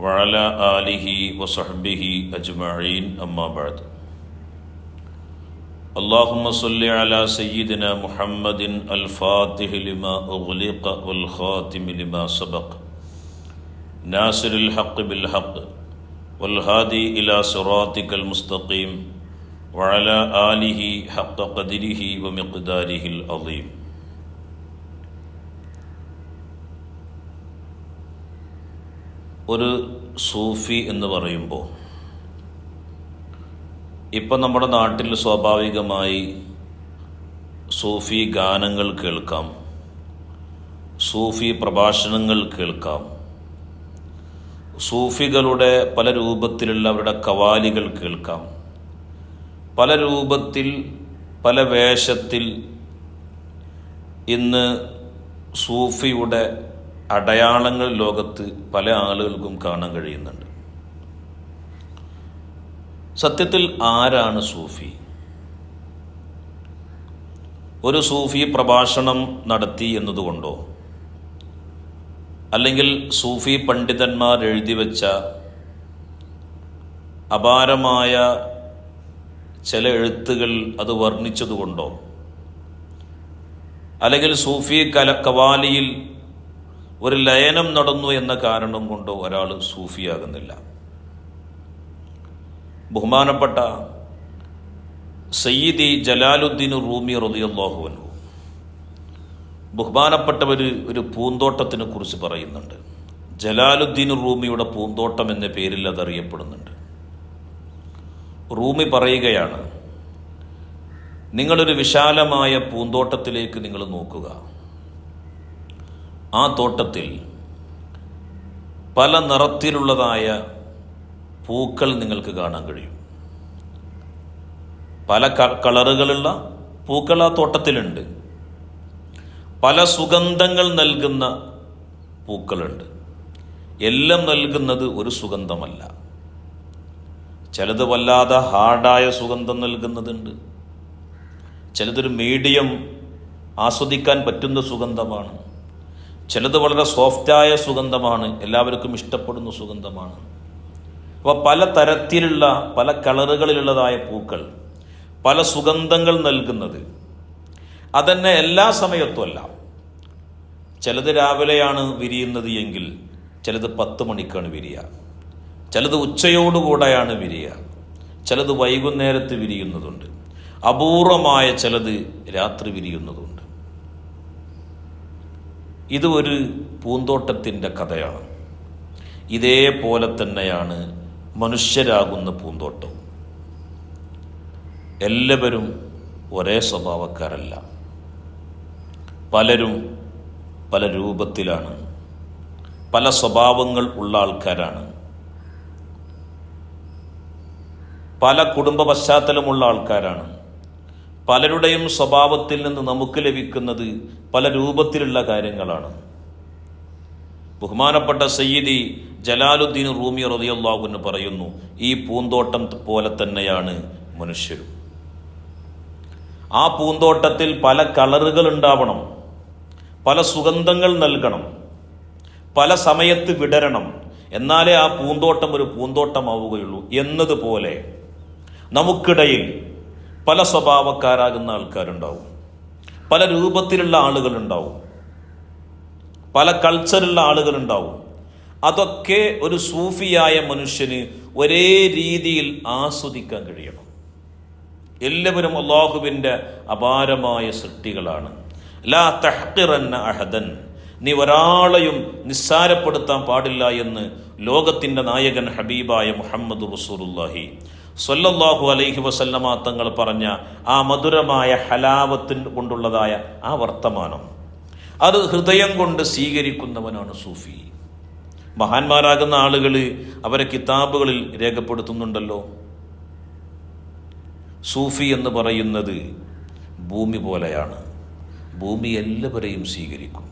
وعلى آله وصحبه أجمعين أما بعد اللهم صل على سيدنا محمد الفاتح لما أغلق والخاتم لما سبق ناصر الحق بالحق والهادي إلى صراطك المستقيم وعلى آله حق قدره ومقداره العظيم ഒരു സൂഫി എന്ന് പറയുമ്പോൾ ഇപ്പം നമ്മുടെ നാട്ടിൽ സ്വാഭാവികമായി സൂഫി ഗാനങ്ങൾ കേൾക്കാം സൂഫി പ്രഭാഷണങ്ങൾ കേൾക്കാം സൂഫികളുടെ പല രൂപത്തിലുള്ള അവരുടെ കവാലികൾ കേൾക്കാം. പല രൂപത്തിൽ പല വേഷത്തിൽ ഇന്ന് സൂഫിയുടെ അടയാളങ്ങൾ ലോകത്ത് പല ആളുകൾക്കും കാണാൻ കഴിയുന്നുണ്ട്. സത്യത്തിൽ ആരാണ് സൂഫി? ഒരു സൂഫി പ്രഭാഷണം നടത്തി എന്നതുകൊണ്ടോ? അല്ലെങ്കിൽ സൂഫി പണ്ഡിതന്മാർ എഴുതി വെച്ച അപാരമായ ചില എഴുത്തുകൾ അത് വർണിച്ചതുകൊണ്ടോ? അല്ലെങ്കിൽ സൂഫി കല കവാലിയിൽ ഒരു ലയനം നടന്നു എന്ന കാരണം കൊണ്ട് ഒരാൾ സൂഫിയാകുന്നില്ല. ബഹുമാനപ്പെട്ട സയ്യിദി ജലാലുദ്ദീൻ റൂമി റതിയല്ലാഹുവനു ബഹുമാനപ്പെട്ടവർ ഒരു പൂന്തോട്ടത്തിനെ കുറിച്ച് പറയുന്നുണ്ട്. ജലാലുദ്ദീൻ റൂമിയുടെ പൂന്തോട്ടം എന്ന പേരിൽ അതറിയപ്പെടുന്നുണ്ട്. റൂമി പറയുകയാണ് നിങ്ങളൊരു വിശാലമായ പൂന്തോട്ടത്തിലേക്ക് നിങ്ങൾ നോക്കുക. ആ തോട്ടത്തിൽ പല നിറത്തിലുള്ളതായ പൂക്കൾ നിങ്ങൾക്ക് കാണാൻ കഴിയും. പല കളറുകളുള്ള പൂക്കൾ ആ തോട്ടത്തിലുണ്ട്. പല സുഗന്ധങ്ങൾ നൽകുന്ന പൂക്കളുണ്ട്. എല്ലാം നൽകുന്നത് ഒരു സുഗന്ധമല്ല. ചിലത് വല്ലാതെ ഹാർഡായ സുഗന്ധം നൽകുന്നതുണ്ട്. ചിലതൊരു മീഡിയം ആസ്വദിക്കാൻ പറ്റുന്ന സുഗന്ധമാണ്. ചിലത് വളരെ സോഫ്റ്റായ സുഗന്ധമാണ് എല്ലാവർക്കും ഇഷ്ടപ്പെടുന്ന സുഗന്ധമാണ്. അപ്പോൾ പല തരത്തിലുള്ള പല കളറുകളിലുള്ളതായ പൂക്കൾ പല സുഗന്ധങ്ങൾ നൽകുന്നത്. അതന്നെ എല്ലാ സമയത്തും അല്ല ചിലത് രാവിലെയാണ് വിരിയുന്നത് എങ്കിൽ ചിലത് പത്ത് മണിക്കാണ് വിരിയുക ചിലത് ഉച്ചയോടുകൂടെയാണ് വിരിയുക ചിലത് വൈകുന്നേരത്ത് വിരിയുന്നതുണ്ട്. അപൂർവമായ ചിലത് രാത്രി വിരിയുന്നതുണ്ട്. ഇത് ഒരു പൂന്തോട്ടത്തിന്റെ കഥയാണ്. ഇതേപോലെ തന്നെയാണ് മനുഷ്യരാകുന്ന പൂന്തോട്ടവും. എല്ലാവരും ഒരേ സ്വഭാവക്കാരല്ല. പലരും പല രൂപത്തിലാണ്. പല സ്വഭാവങ്ങൾ ഉള്ള ആൾക്കാരാണ്. പല കുടുംബ പശ്ചാത്തലമുള്ള ആൾക്കാരാണ്. പലരുടെയും സ്വഭാവത്തിൽ നിന്ന് നമുക്ക് ലഭിക്കുന്നത് പല രൂപത്തിലുള്ള കാര്യങ്ങളാണ്. ബഹുമാനപ്പെട്ട സയ്യിദി ജലാലുദ്ദീൻ റൂമി റതിയല്ലാഹുന്ന് പറയുന്നു ഈ പൂന്തോട്ടം പോലെ തന്നെയാണ് മനുഷ്യരും. ആ പൂന്തോട്ടത്തിൽ പല കളറുകൾ ഉണ്ടാവണം പല സുഗന്ധങ്ങൾ നൽകണം പല സമയത്ത് വിടരണം. എന്നാലേ ആ പൂന്തോട്ടം ഒരു പൂന്തോട്ടമാവുകയുള്ളൂ. എന്നതുപോലെ നമുക്കിടയിൽ പല സ്വഭാവക്കാരാകുന്ന ആൾക്കാരുണ്ടാവും. പല രൂപത്തിലുള്ള ആളുകളുണ്ടാവും. പല കൾച്ചറുള്ള ആളുകളുണ്ടാവും. അതൊക്കെ ഒരു സൂഫിയായ മനുഷ്യന് ഒരേ രീതിയിൽ ആസ്വദിക്കാൻ കഴിയണം. എല്ലാവരും അള്ളാഹുവിന്റെ അപാരമായ സൃഷ്ടികളാണ്. ലാ തഹ്കിറന്ന അഹദൻ. നീ ഒരാളെയും നിസ്സാരപ്പെടുത്താൻ പാടില്ല എന്ന് ലോകത്തിന്റെ നായകൻ ഹബീബായ മുഹമ്മദ് റസൂലുല്ലാഹി സൊല്ലാഹു അലൈഹി വസല്ലമ തങ്ങൾ പറഞ്ഞ ആ മധുരമായ ഹലാവത്തിൻ കൊണ്ടുള്ളതായ ആ വർത്തമാനം. അത് ഹൃദയം കൊണ്ട് സ്വീകരിക്കുന്നവനാണ് സൂഫി. മഹാന്മാരാകുന്ന ആളുകൾ അവരെ കിതാബുകളിൽ രേഖപ്പെടുത്തുന്നുണ്ടല്ലോ. സൂഫി എന്ന് പറയുന്നത് ഭൂമി പോലെയാണ്. ഭൂമി എല്ലാവരെയും സ്വീകരിക്കും.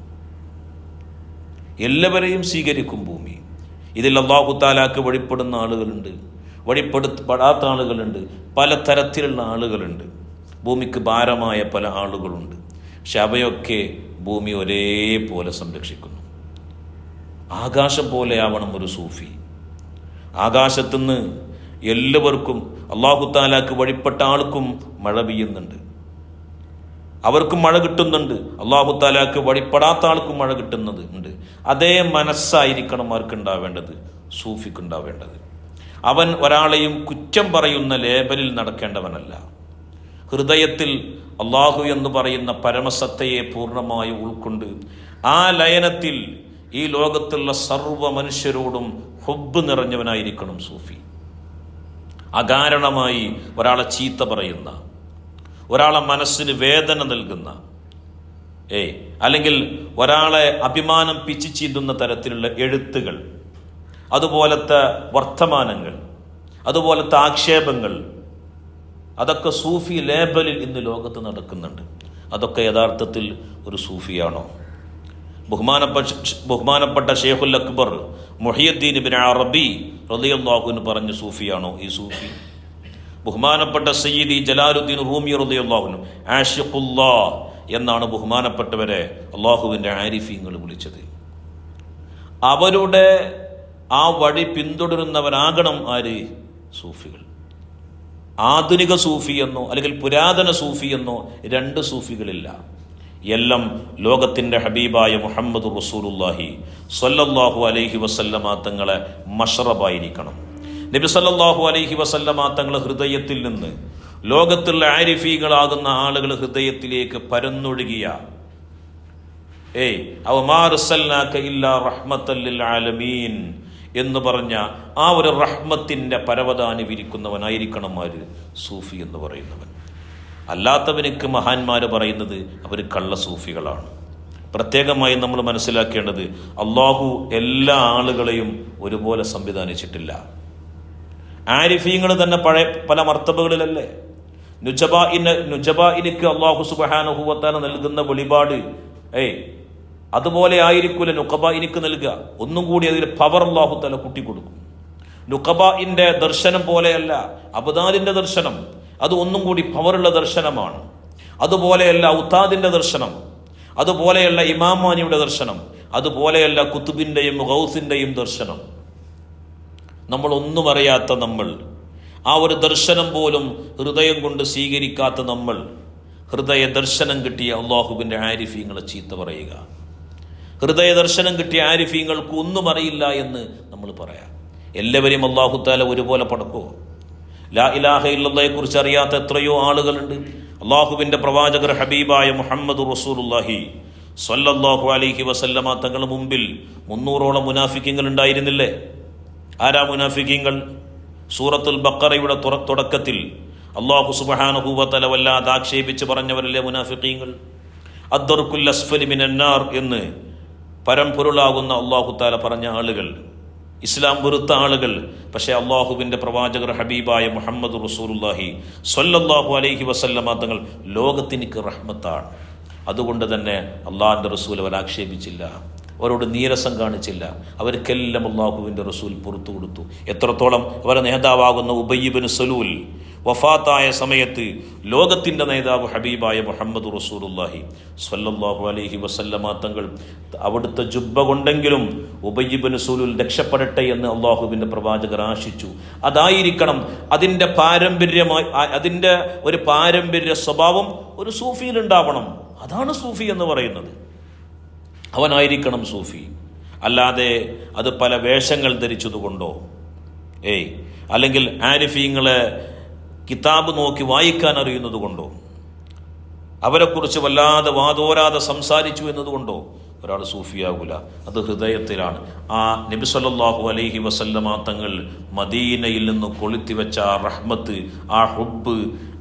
എല്ലാവരെയും സ്വീകരിക്കും ഭൂമി. ഇതിൽ അള്ളാഹു താലാക്ക് വഴിപ്പെടുന്ന ആളുകളുണ്ട്. വഴിപ്പെടുത്തപ്പെടാത്ത ആളുകളുണ്ട്. പല തരത്തിലുള്ള ആളുകളുണ്ട്. ഭൂമിക്ക് ഭാരമായ പല ആളുകളുണ്ട്. പക്ഷെ അവയൊക്കെ ഭൂമി ഒരേപോലെ സംരക്ഷിക്കുന്നു. ആകാശം പോലെയാവണം ഒരു സൂഫി. ആകാശത്തുനിന്ന് എല്ലാവർക്കും അള്ളാഹു താലാക്ക് വഴിപ്പെട്ട ആൾക്കും മഴ പെയ്യുന്നുണ്ട്. അവർക്കും മഴ കിട്ടുന്നുണ്ട്. അള്ളാഹു താലാക്ക് വഴിപ്പെടാത്ത ആൾക്കും മഴ കിട്ടുന്നത് ഉണ്ട് അതേ മനസ്സായിരിക്കണം അവർക്ക് ഉണ്ടാവേണ്ടത് സൂഫിക്ക് ഉണ്ടാവേണ്ടത് അവൻ ഒരാളെയും കുറ്റം പറയുന്ന ലേബലിൽ നടക്കേണ്ടവനല്ല. ഹൃദയത്തിൽ അള്ളാഹു എന്ന് പറയുന്ന പരമസത്തയെ പൂർണമായി ഉൾക്കൊണ്ട് ആ ലയനത്തിൽ ഈ ലോകത്തുള്ള സർവ മനുഷ്യരോടും ഹൊബ് നിറഞ്ഞവനായിരിക്കണം സൂഫി. അകാരണമായി ഒരാളെ ചീത്ത പറയുന്ന ഒരാളെ മനസ്സിന് വേദന നൽകുന്ന ഏ അല്ലെങ്കിൽ ഒരാളെ അഭിമാനം പിച്ചു ചീന്തുന്ന തരത്തിലുള്ള എഴുത്തുകൾ അതുപോലത്തെ വർത്തമാനങ്ങൾ അതുപോലത്തെ ആക്ഷേപങ്ങൾ അതൊക്കെ സൂഫി ലേബലിൽ ഇന്ന് ലോകത്ത് നടക്കുന്നുണ്ട്. അതൊക്കെ യഥാർത്ഥത്തിൽ ഒരു സൂഫിയാണോ? ബഹുമാനപ്പെട്ട ബഹുമാനപ്പെട്ട ഷെയ്ഖുൽ അക്ബർ മുഹിയുദ്ദീൻ ബിൻ അറബി റളിയല്ലാഹുവിന് പറഞ്ഞ സൂഫിയാണോ ഈ സൂഫി? ബഹുമാനപ്പെട്ട സയ്യിദി ജലാലുദ്ദീൻ റൂമി റളിയല്ലാഹുവിനും ആഷിഖുല്ലാ എന്നാണ് ബഹുമാനപ്പെട്ടവരെ അള്ളാഹുവിന്റെ ആരിഫീങ്ങൾ വിളിച്ചത്. അവരുടെ ആ വഴി പിന്തുടരുന്നവരാകണം ആര്? സൂഫികൾ. ആധുനിക സൂഫി എന്നോ അല്ലെങ്കിൽ പുരാതന സൂഫി എന്നോ രണ്ട് സൂഫികളില്ല. എല്ലാം ലോകത്തിന്റെ ഹബീബായ മുഹമ്മദ് റസൂലുല്ലാഹി സല്ലല്ലാഹു അലൈഹി വസല്ലമ തങ്ങളെ മഷറബായിരിക്കണം. നബി സല്ലല്ലാഹു അലൈഹി വസല്ലമ തങ്ങളെ ഹൃദയത്തിൽ നിന്ന് ലോകത്തുള്ള ആരിഫീകളാകുന്ന ആളുകൾ ഹൃദയത്തിലേക്ക് പരന്നൊഴുകിയ ഏയ് അവമാറുസല്ലാക്ക ഇല്ലാ റഹ്മത്തല്ലിൽ ആലമീൻ എന്ന് പറഞ്ഞ ആ ഒരു റഹ്മത്തിന്റെ പരവതാനി വിരിക്കുന്നവനായിരിക്കണം ആര്? സൂഫി എന്ന് പറയുന്നവൻ. അല്ലാത്തവനിക്ക് മഹാന്മാർ പറയുന്നത് അവർ കള്ള സൂഫികളാണ്. പ്രത്യേകമായി നമ്മൾ മനസ്സിലാക്കേണ്ടത് അള്ളാഹു എല്ലാ ആളുകളെയും ഒരുപോലെ സംവിധാനിച്ചിട്ടില്ല. ആരിഫീങ്ങൾ തന്നെ പഴയ പല മർത്തബകളിലല്ലേ? നുജബ നുജബായിനിക്ക് അള്ളാഹു സുബഹാനുഭവത്താന നൽകുന്ന വെളിപാട് ഏയ് അതുപോലെ ആയിരിക്കൂല എനിക്ക് നൽകുക. ഒന്നും കൂടി അതിൽ പവർ അള്ളാഹു തല നുഖബ നുക്കബായിന്റെ ദർശനം പോലെയല്ല അബദാലിന്റെ ദർശനം. അത് ഒന്നും കൂടി പവറുള്ള ദർശനമാണ്. അതുപോലെയല്ല ഉത്താദിന്റെ ദർശനം. അതുപോലെയല്ല ഇമാമാനിയുടെ ദർശനം. അതുപോലെയല്ല കുത്തുബിന്റെയും ഗൗസിന്റെയും ദർശനം. നമ്മൾ ഒന്നും അറിയാത്ത നമ്മൾ. ആ ഒരു ദർശനം പോലും ഹൃദയം കൊണ്ട് സ്വീകരിക്കാത്ത നമ്മൾ. ഹൃദയ ദർശനം കിട്ടിയ അള്ളാഹുബിന്റെ ആരിഫീങ്ങളെ ചീത്ത പറയുക. ഹൃദയ ദർശനം കിട്ടിയ ആരിഫീങ്ങൾക്ക് ഒന്നും അറിയില്ല എന്ന് നമ്മൾ പറയാം. എല്ലാവരെയും അള്ളാഹുത്താല ഒരുപോലെ പടക്കുമോ ലാ ഇലാഹ ഇല്ലയെ കുറിച്ച് അറിയാത്ത എത്രയോ ആളുകളുണ്ട്. അള്ളാഹുവിന്റെ പ്രവാചകർ ഹബീബായ മുഹമ്മദ് റസൂലുല്ലാഹി സ്വല്ലല്ലാഹു അലൈഹി വസല്ലമ തങ്ങൾ മുമ്പിൽ മുന്നൂറോളം മുനാഫിക്കങ്ങൾ ഉണ്ടായിരുന്നില്ലേ? ആരാ മുനാഫിക്കങ്ങൾ? സൂറത്തുൽ ബക്കറയുടെ തുടക്കത്തിൽ അള്ളാഹു സുബഹാനുഭൂവത്തല വല്ലാതെ ആക്ഷേപിച്ച് പറഞ്ഞവരല്ലേ മുനാഫിക്കീങ്ങൾ? അദ്ദർക്കുൽ അസ്ഫലി മിനന്നാർ എന്ന് പരമ്പൊരുളാകുന്ന അള്ളാഹു താല പറഞ്ഞ ആളുകൾ ഇസ്ലാം വെറുത്ത ആളുകൾ പക്ഷേ അള്ളാഹുവിന്റെ പ്രവാചകർ ഹബീബായ മുഹമ്മദ് റസൂലുല്ലാഹി സൊല്ലാഹു അലൈഹി വസല്ലമ തങ്ങൾ ലോകത്തിനിക്ക് റഹ്മത്താണ്. അതുകൊണ്ട് തന്നെ അള്ളാഹിന്റെ റസൂൽ അവർ ആക്ഷേപിച്ചില്ല അവരോട് നീരസം കാണിച്ചില്ല. അവർക്കെല്ലാം അള്ളാഹുവിന്റെ റസൂൽ പുറത്തു കൊടുത്തു. എത്രത്തോളം അവരെ നേതാവാകുന്ന ഉബയ്യബിന് സലൂൽ വഫാത്തായ സമയത്ത് ലോകത്തിന്റെ നേതാവ് ഹബീബായ മുഹമ്മദ് റസൂലുല്ലാഹി സ്വല്ലല്ലാഹു അലൈഹി വസല്ലമ തങ്ങൾ അവിടുത്തെ ജുബ്ബ കൊണ്ടെങ്കിലും ഉപയീബന് സൂലുൽ രക്ഷപ്പെടട്ടെ എന്ന് അള്ളാഹുവിന്റെ പ്രവാചകർ ആശിച്ചു. അതായിരിക്കണം അതിന്റെ പാരമ്പര്യമായി അതിന്റെ ഒരു പാരമ്പര്യ സ്വഭാവം ഒരു സൂഫിയിൽ ഉണ്ടാവണം അതാണ് സൂഫി എന്ന് പറയുന്നത്. അവനായിരിക്കണം സൂഫി. അല്ലാതെ അത് പല വേഷങ്ങൾ ധരിച്ചതുകൊണ്ടോ? ഏയ്. അല്ലെങ്കിൽ ആരിഫീങ്ങളെ കിതാബ് നോക്കി വായിക്കാൻ അറിയുന്നത് കൊണ്ടോ? അവരെക്കുറിച്ച് വല്ലാതെ വാതോരാതെ സംസാരിച്ചു എന്നതുകൊണ്ടോ ഒരാൾ സൂഫിയാകൂല അത് ഹൃദയത്തിലാണ്. ആ നബി സല്ലല്ലാഹു അലൈഹി വസല്ലമ തങ്ങൾ മദീനയിൽ നിന്ന് കൊളുത്തി വെച്ച ആ റഹ്മത്ത് ആ ഹുബ്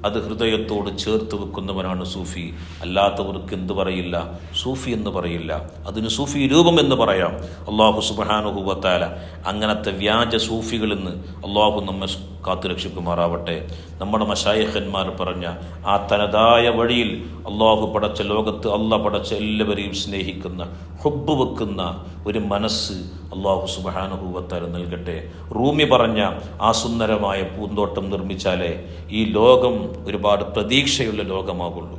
അത് ഹൃദയത്തോട് ചേർത്ത് വെക്കുന്നവനാണ് സൂഫി. അല്ലാത്തവർക്ക് എന്ത് പറയില്ല? സൂഫി എന്ന് പറയില്ല. അതിന് സൂഫി രൂപം എന്ന് പറയാം. അള്ളാഹു സുബാനുഹുബത്താല അങ്ങനത്തെ വ്യാജ സൂഫികളിൽ നിന്ന് അള്ളാഹു നമ്മെ കാത്തുരക്ഷിക്കുമാറാവട്ടെ. നമ്മുടെ മഷായഹന്മാർ പറഞ്ഞ ആ തനതായ വഴിയിൽ അള്ളാഹു പടച്ച ലോകത്ത് അല്ല പടച്ച എല്ലാവരെയും സ്നേഹിക്കുന്ന ഹുബ്ബ് വെക്കുന്ന ഒരു മനസ്സ് അള്ളാഹു സുബാനുഭൂവത്താൽ നൽകട്ടെ. റൂമി പറഞ്ഞ ആ സുന്ദരമായ പൂന്തോട്ടം നിർമ്മിച്ചാലേ ഈ ലോകം ഒരുപാട് പ്രതീക്ഷയുള്ള ലോകമാകുള്ളൂ.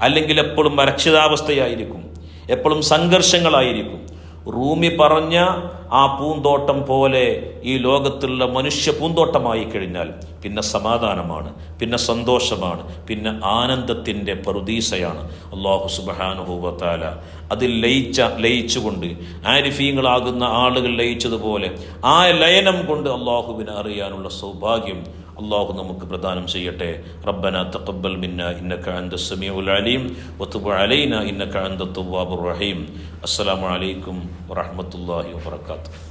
അല്ലെങ്കിൽ എപ്പോഴും അരക്ഷിതാവസ്ഥയായിരിക്കും എപ്പോഴും സംഘർഷങ്ങളായിരിക്കും. റൂമി പറഞ്ഞ ആ പൂന്തോട്ടം പോലെ ഈ ലോകത്തുള്ള മനുഷ്യ പൂന്തോട്ടമായി കഴിഞ്ഞാൽ പിന്നെ സമാധാനമാണ് പിന്നെ സന്തോഷമാണ് പിന്നെ ആനന്ദത്തിന്റെ പ്രതീസയാണ് അള്ളാഹു സുബാനുഭൂവത്താല അതിൽ ലയിച്ച ലയിച്ചുകൊണ്ട് ആരിഫീങ്ങളാകുന്ന ആളുകൾ ലയിച്ചതുപോലെ ആ ലയനം കൊണ്ട് അള്ളാഹുവിനെ അറിയാനുള്ള സൗഭാഗ്യം അള്ളാഹു നമുക്ക് പ്രദാനം ചെയ്യട്ടെ. റബ്ബന തഖബ്ബൽ മിന്ന ഇന്നക അൻത സമീഉൽ അലീം വതുബ് അലൈന ഇന്നക അൻത തവ്വാബുർ റഹീം. അസ്സലാമു അലൈക്കും വറഹ്മത്തുള്ളാഹി വബറകാതുഹു.